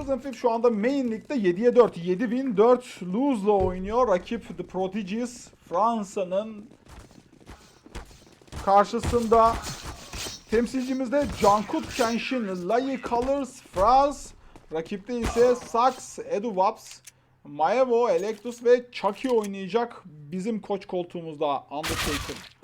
Chosen Fifth şu anda Main League'de 7'ye 4. 7 win 4 lose'la oynuyor. Rakip The Prodigies Fransa'nın karşısında temsilcimiz de Cankut Kenshin, Lai Colors, France. Rakipte ise Sax, Edu Vaps, Maevo, Electus ve Chucky oynayacak. Bizim koç koltuğumuzda Undertaker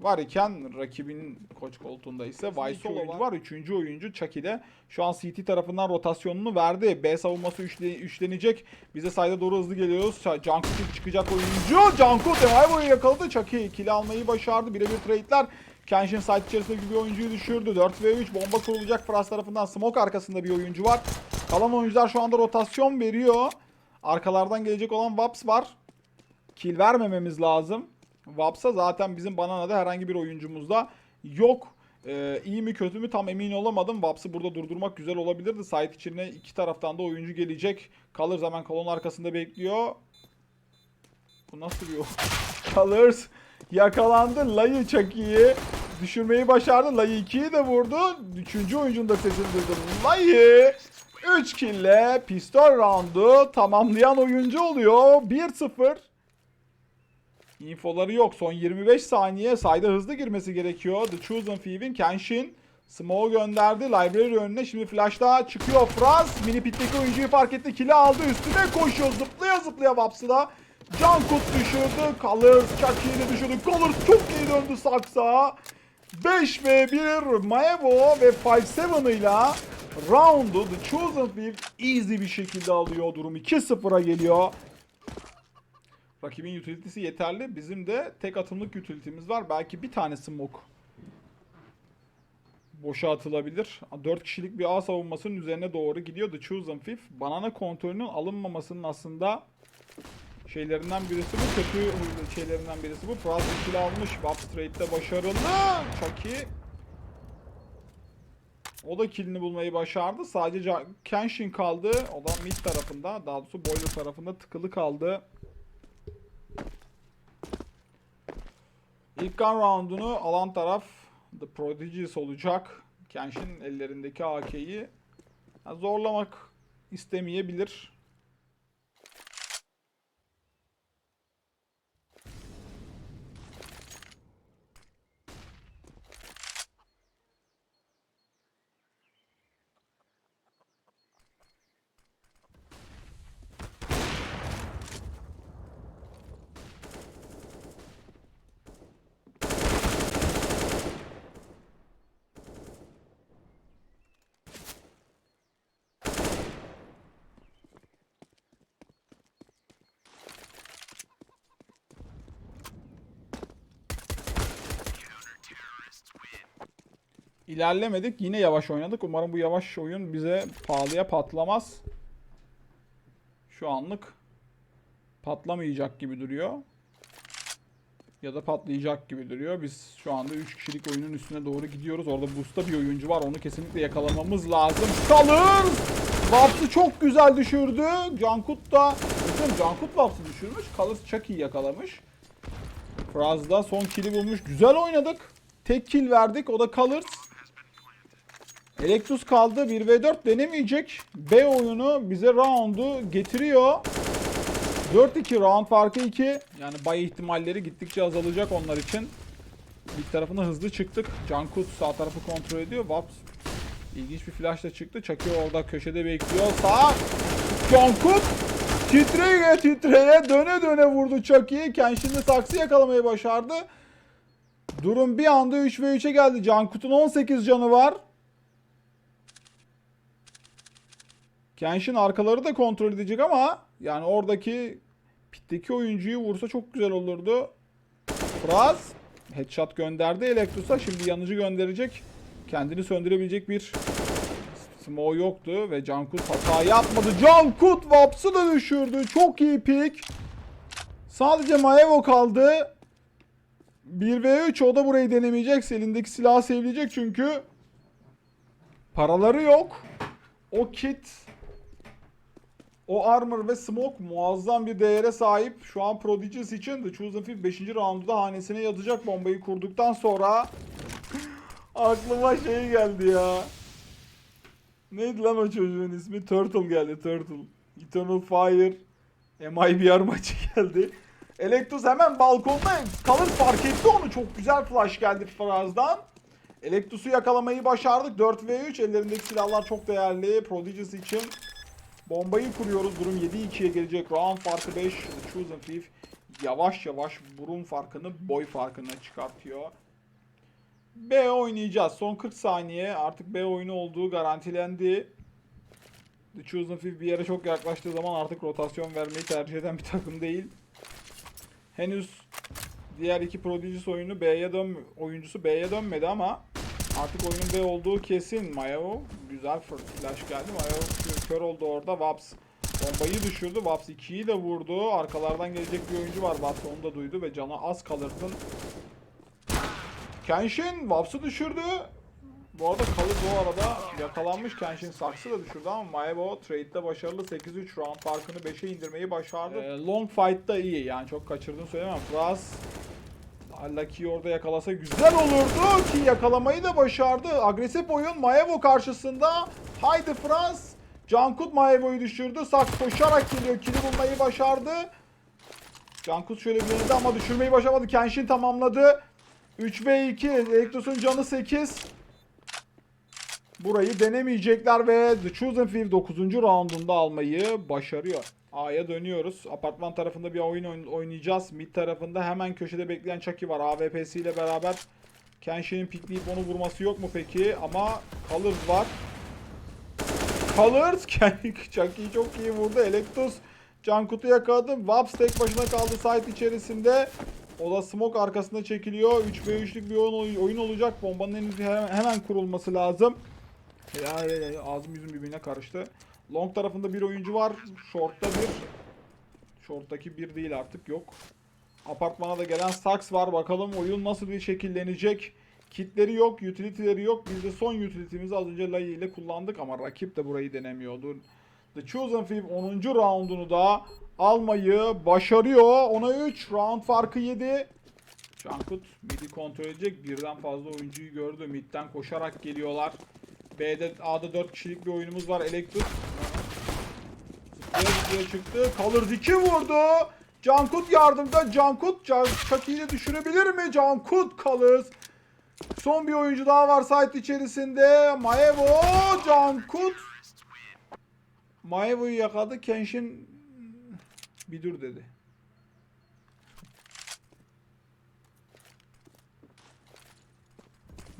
var iken rakibinin koç koltuğunda ise Vice oyuncu var. Üçüncü oyuncu Chucky'de. Şu an CT tarafından rotasyonunu verdi. B savunması üçle, üçlenecek. Bize sayda doğru hızlı geliyoruz. Cankut çıkacak oyuncu. Cankut Emaevo'yu yakaladı. Chucky kill almayı başardı. Birebir trade'ler. Kenshin site içerisindeki bir oyuncuyu düşürdü. 4 ve 3 bomba kurulacak. Fras tarafından smoke arkasında bir oyuncu var. Kalan oyuncular şu anda rotasyon veriyor. Arkalardan gelecek olan Vaps var. Kill vermememiz lazım. Vaps'a zaten bizim Banana'da herhangi bir oyuncumuzda yok. Ee, iyi mi kötü mü tam emin olamadım. Vaps'ı burada durdurmak güzel olabilirdi. Site içine iki taraftan da oyuncu gelecek. Kalır hemen kolon arkasında bekliyor. Bu nasıl bir Colors yakalandı. Layı çok iyi. Düşürmeyi başardı. Layı 2'yi de vurdu. Üçüncü oyuncunun da sesini duydum. Layı 3 kill'le pistol roundu tamamlayan oyuncu oluyor. 1-0. Infoları yok. Son 25 saniye sayda hızlı girmesi gerekiyor. The Chosen Thief'in Kenshin Smoke gönderdi. Library önüne. Şimdi flash'ta çıkıyor Franz. Mini pit'teki oyuncuyu fark etti. Kill'i aldı. Üstüne koşuyor. Zıplaya zıplaya Vaps'ı da. Cankut düşürdü. Colors Chucky'yi düşürdü. Colors çok iyi döndü saksa. 5 ve 1 Maevo ve 5-7 ile round'u The Chosen Thief easy bir şekilde alıyor. Durum 2-0'a geliyor. Rakibin utility'si yeterli. Bizim de tek atımlık utility'miz var. Belki bir tane smoke boşa atılabilir. 4 kişilik bir A savunmasının üzerine doğru gidiyor. The Chosen Fifth. Banana kontrolünün alınmamasının aslında şeylerinden birisi bu. Kötü şeylerinden birisi bu. Fraz kill almış. Wap Straight'te başarılı. Chucky o da killini bulmayı başardı. Sadece Kenshin kaldı. O da mid tarafında. Daha doğrusu boiler tarafında tıkılı kaldı. İlk gun roundunu alan taraf The Prodigies olacak. Kenshin ellerindeki AK'yi zorlamak istemeyebilir. İlerlemedik. Yine yavaş oynadık. Umarım bu yavaş oyun bize pahalıya patlamaz. Şu anlık patlamayacak gibi duruyor. Ya da patlayacak gibi duruyor. Biz şu anda 3 kişilik oyunun üstüne doğru gidiyoruz. Orada boost'ta bir oyuncu var. Onu kesinlikle yakalamamız lazım. Kalır! Vaps'ı çok güzel düşürdü. Cankut da... Bakın Cankut Vaps'ı düşürmüş. Kalır çok iyi yakalamış. Fraz da son kill'i bulmuş. Güzel oynadık. Tek kill verdik. O da Colors. Electus kaldı. 1v4 denemeyecek. B oyunu bize round'u getiriyor. 4-2 round farkı 2. Yani bay ihtimalleri gittikçe azalacak onlar için. Bir tarafına hızlı çıktık. Cankut sağ tarafı kontrol ediyor. Vaps ilginç bir flashla çıktı. Chucky orada köşede bekliyor. Sağ. Cankut titreye titreye döne döne vurdu Chucky'yi. Kenshin'de saksı yakalamayı başardı. Durum bir anda 3 ve 3'e geldi. Cankut'un 18 canı var. Kenshin arkaları da kontrol edecek ama yani oradaki pitteki oyuncuyu vursa çok güzel olurdu. Fraz headshot gönderdi Electros'a. Şimdi yanıcı gönderecek. Kendini söndürebilecek bir smoke yoktu ve Cankut hata yapmadı. Cankut Vaps'ı da düşürdü. Çok iyi pick. Sadece Maevo kaldı. 1v3 o da burayı denemeyecek. Elindeki silahı sevleyecek çünkü paraları yok. O kit o armor ve smoke muazzam bir değere sahip. Şu an Prodigies için The Chosen Fifth 5. roundda hanesine yatacak bombayı kurduktan sonra aklıma şey geldi ya. Neydi lan o çocuğun ismi? Turtle geldi Turtle. Eternal Fire. MIBR maçı geldi. Electus hemen balkonda kalır fark etti onu. Çok güzel flash geldi Fraz'dan. Electus'u yakalamayı başardık. 4 v 3 ellerindeki silahlar çok değerli. Prodigies için bombayı kuruyoruz. Durum 7-2'ye gelecek. Round farkı 5. The Chosen Thief yavaş yavaş burun farkını boy farkına çıkartıyor. B oynayacağız. Son 40 saniye. Artık B oyunu olduğu garantilendi. The Chosen Thief bir yere çok yaklaştığı zaman artık rotasyon vermeyi tercih eden bir takım değil. Henüz diğer iki Prodigies oyunu B'ye dön oyuncusu B'ye dönmedi ama artık oyunun B olduğu kesin. Mayo güzel flash geldi. Mayo kö- kör oldu orada. Vaps bombayı düşürdü. Vaps 2'yi de vurdu. Arkalardan gelecek bir oyuncu var. Vaps onu da duydu ve cana az kalırsın. Kenshin Vaps'ı düşürdü. Bu arada Kalı bu arada yakalanmış Kenshin Saks'ı da düşürdü ama Maebo trade'de başarılı 8-3 round farkını 5'e indirmeyi başardı. Ee, long fight'ta iyi yani çok kaçırdığını söylemem. Fraz Lucky orada yakalasa güzel olurdu ki yakalamayı da başardı. Agresif oyun Maebo karşısında. Haydi Fraz. Cankut Maebo'yu düşürdü. Saks koşarak geliyor. Kili bulmayı başardı. Cankut şöyle bir denedi ama düşürmeyi başaramadı. Kenshin tamamladı. 3 ve 2. Elektros'un canı 8. Burayı denemeyecekler ve The Chosen Thief 9. roundunda almayı başarıyor. A'ya dönüyoruz. Apartman tarafında bir oyun oyn- oynayacağız. Mid tarafında hemen köşede bekleyen Chucky var. AWP'si ile beraber Kenshin'in pikleyip onu vurması yok mu peki? Ama Colors var. Colors Chucky'yi çok iyi vurdu. Electus Cankut'u yakaladı. Vaps tek başına kaldı site içerisinde. O da smoke arkasında çekiliyor. 3 v 3'lük bir oyun, oyun olacak. Bombanın henüz hemen, hemen kurulması lazım. Ya, ya, ya, ağzım yüzüm birbirine karıştı. Long tarafında bir oyuncu var. Short'ta bir. Short'taki bir değil artık yok. Apartmana da gelen Sax var. Bakalım oyun nasıl bir şekillenecek. Kitleri yok, utility'leri yok. Biz de son utility'mizi az önce Lai ile kullandık ama rakip de burayı denemiyordu. The Chosen Thief 10. roundunu da almayı başarıyor. Ona 3 round farkı yedi. Cankut mid'i kontrol edecek. Birden fazla oyuncuyu gördü. Mid'den koşarak geliyorlar. B'de A'da 4 kişilik bir oyunumuz var. Electus. Zıplaya zıplaya çıktı. Colors 2 vurdu. Cankut yardımda. Cankut Can Chucky'yi düşürebilir mi? Cankut Colors. Son bir oyuncu daha var site içerisinde. Maevo. Cankut. Maevo'yu yakaladı. Kenshin bir dur dedi.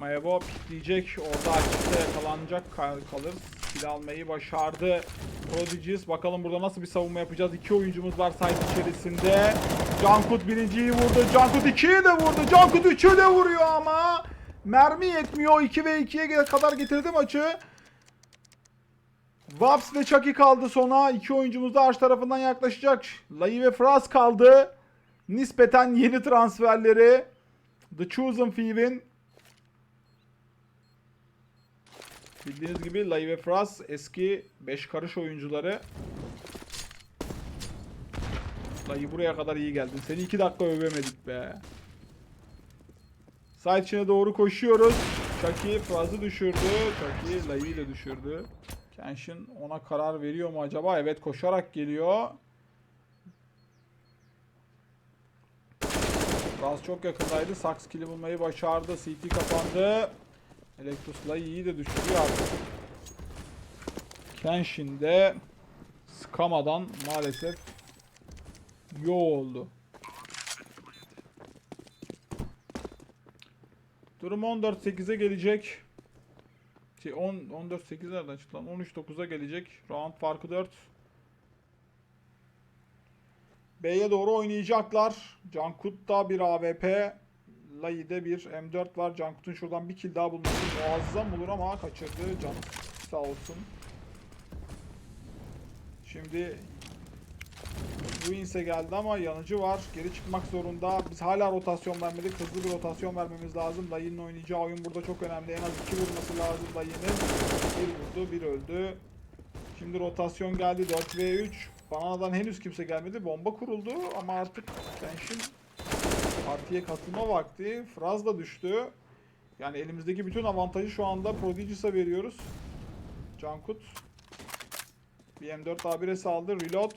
Maebo pikleyecek. Orada açıkta yakalanacak kal- kalır. Kill almayı başardı. Prodigies. Bakalım burada nasıl bir savunma yapacağız. İki oyuncumuz var site içerisinde. Cankut birinciyi vurdu. Cankut ikiyi de vurdu. Cankut üçü de vuruyor ama. Mermi yetmiyor. 2 ve 2'ye kadar getirdi maçı. Vaps ve Chucky kaldı sona. İki oyuncumuz da arş tarafından yaklaşacak. Lai ve Fraz kaldı. Nispeten yeni transferleri. The Chosen Thief'in Bildiğiniz gibi Lai ve Fraz eski 5 karış oyuncuları. Lai buraya kadar iyi geldin. Seni 2 dakika övemedik be. Side içine doğru koşuyoruz. Chucky Fraz'ı düşürdü. Chucky Lai'yi de düşürdü. Kenshin ona karar veriyor mu acaba? Evet koşarak geliyor. Fraz çok yakındaydı. Saks kill'i bulmayı başardı. CT kapandı. Electus Lai'yi de düşürüyor artık. Kenshin de sıkamadan maalesef yo oldu. Durum 14-8'e gelecek. Şey 10 14-8 nereden çıktı lan? 13-9'a gelecek. Round farkı 4. B'ye doğru oynayacaklar. Cankut'ta bir AWP. Lai'de bir M4 var. Cankut'un şuradan bir kill daha bulması muazzam olur ama kaçırdı. Can sağ olsun. Şimdi Ruins'e geldi ama yanıcı var. Geri çıkmak zorunda. Biz hala rotasyon vermedik. Hızlı bir rotasyon vermemiz lazım. Dayı'nın oynayacağı oyun burada çok önemli. En az iki vurması lazım Dayı'nın. Bir vurdu, bir öldü. Şimdi rotasyon geldi. 4 v 3. Banana'dan henüz kimse gelmedi. Bomba kuruldu ama artık Kenshin partiye katılma vakti. Fraz da düştü. Yani elimizdeki bütün avantajı şu anda Prodigies'a veriyoruz. Cankut. Bir M4 A1'e saldı. Reload.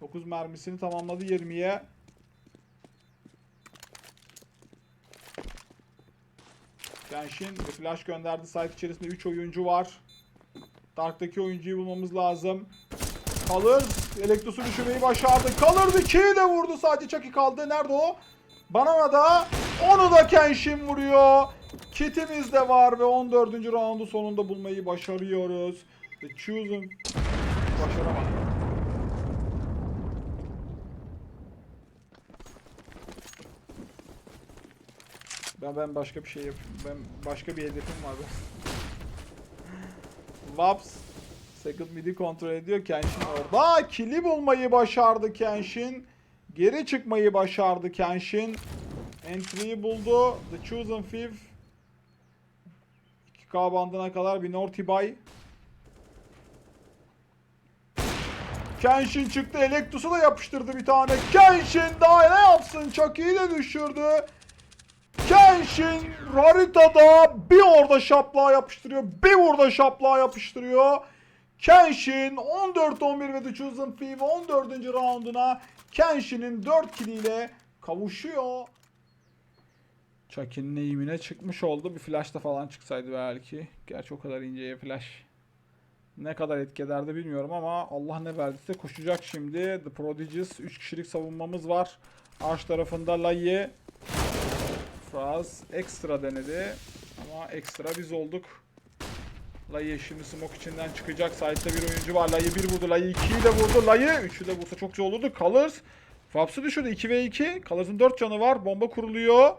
9 mermisini tamamladı 20'ye. Genshin bir flash gönderdi. Site içerisinde 3 oyuncu var. Dark'taki oyuncuyu bulmamız lazım. Kalır. Elektros'u düşürmeyi başardı. Kalır 2'yi de vurdu. Sadece Chucky kaldı. Nerede o? Banana da onu da Kenshin vuruyor. Kitimiz de var ve 14. roundu sonunda bulmayı başarıyoruz. The Chosen başaramadı. Ben ben başka bir şey yapayım. Ben başka bir hedefim var. Vaps second mid'i kontrol ediyor. Kenshin orada. Kili bulmayı başardı Kenshin. Geri çıkmayı başardı Kenshin. Entry'yi buldu. The Chosen Thief. 2K bandına kadar bir Naughty Buy. Kenshin çıktı. Electus'u da yapıştırdı bir tane. Kenshin daha ne yapsın? Chucky'yi de düşürdü. Kenshin haritada bir orada şaplığa yapıştırıyor. Bir burada şaplığa yapıştırıyor. Kenshin 14-11 ve The Chosen Thief 14. rounduna Kenshin'in 4 kiliyle kavuşuyor. Chucky'nin eğimine çıkmış oldu. Bir flash da falan çıksaydı belki. Gerçi o kadar inceye flash. Ne kadar etki ederdi bilmiyorum ama Allah ne verdiyse koşacak şimdi. The Prodigies 3 kişilik savunmamız var. Arş tarafında Laye. Fraz ekstra denedi. Ama ekstra biz olduk. Laye şimdi smoke içinden çıkacak. Side'da bir oyuncu var. Laye 1 vurdu. Laye 2'yi de vurdu. Laye 3'ü de vursa çok güzel olurdu. Colors. Faps'ı düşürdü. 2 ve 2. Colors'ın 4 canı var. Bomba kuruluyor.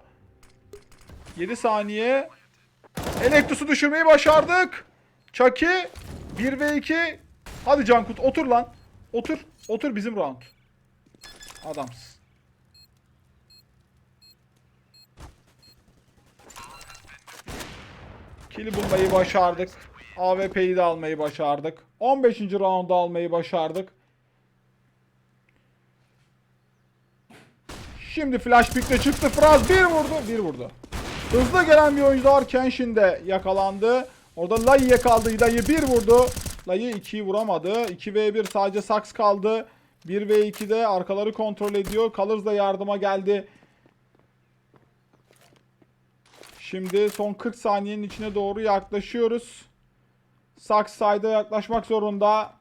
7 saniye. Elektros'u düşürmeyi başardık. Chucky 1 ve 2. Hadi Cankut otur lan. Otur. Otur bizim round. Adamsın. Kili bulmayı başardık. AWP'yi de almayı başardık. 15. round'u almayı başardık. Şimdi flash pick'le çıktı. Fraz bir vurdu. Bir vurdu. Hızlı gelen bir oyuncu var. Kenshin de yakalandı. Orada Lai'ye kaldı. Lai'ye bir vurdu. Lai 2'yi vuramadı. 2v1 sadece Saks kaldı. 1v2'de arkaları kontrol ediyor. Colors da yardıma geldi. Şimdi son 40 saniyenin içine doğru yaklaşıyoruz. Saks side'a yaklaşmak zorunda.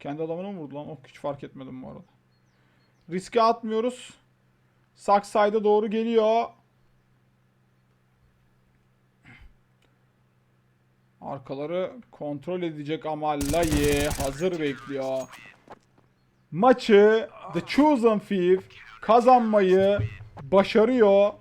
Kendi adamını mı vurdu lan? Oh, hiç fark etmedim bu arada. Riske atmıyoruz. Saks side'a doğru geliyor. Arkaları kontrol edecek ama Laye hazır bekliyor. Maçı The Chosen Thief kazanmayı başarıyor.